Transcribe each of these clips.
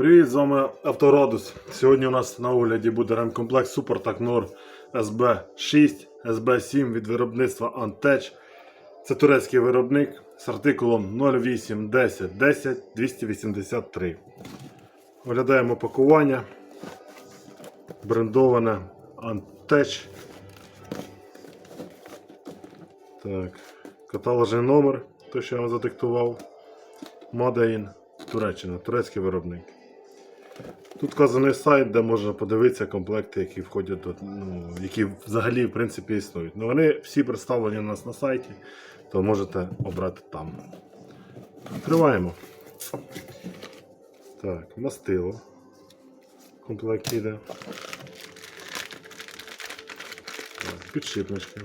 Привіт, з вами Авторадус. Сьогодні у нас на огляді буде ремкомплект Супертак Нор SB6, SB7 від виробництва Antech. Це турецький виробник з артикулом 08 10 10 283. Оглядаємо пакування. Брендоване Antech. Так, каталожний номер, той, що я вам задиктував. Made Туреччина, турецький виробник. Тут вказаний сайт, де можна подивитися комплекти, які входять до, ну, які взагалі в принципі існують. Ну, вони всі представлені у нас на сайті, то можете обрати там. Відкриваємо. Так, мастило. Комплект іде. Підшипнички.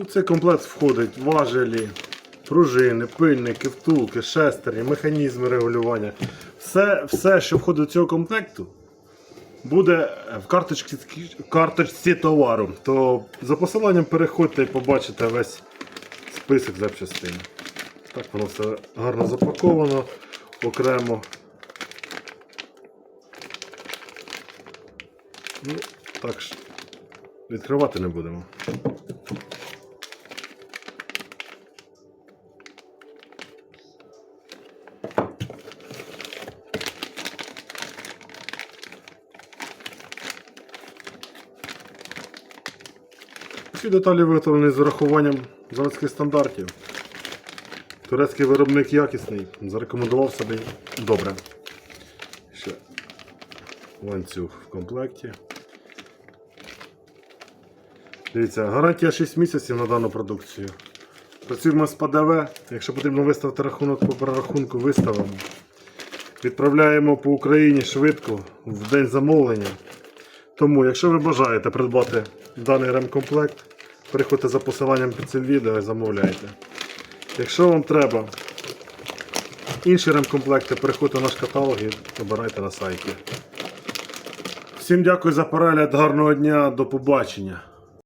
У цей комплект входить важелі, пружини, пильники, втулки, шестері, механізми регулювання. Все, все, що входить до цього комплекту, буде в карточці, карточці товару. То за посиланням переходьте і побачите весь список запчастин. Так воно все гарно запаковано окремо. Ну, так відкривати не будемо. Всі деталі виготовлені з урахуванням заводських стандартів. Турецький виробник якісний, зарекомендував собі добре. Ще ланцюг в комплекті. Дивіться, гарантія 6 місяців на дану продукцію. Працюємо з ПДВ. Якщо потрібно виставити рахунок по перерахунку, виставимо. Відправляємо по Україні швидко в день замовлення. Тому, якщо ви бажаєте придбати даний ремкомплект, переходьте за посиланням під цим відео і замовляйте. Якщо вам треба інші ремкомплекти, переходьте в наш каталог і обирайте на сайті. Всім дякую за перегляд, гарного дня, до побачення.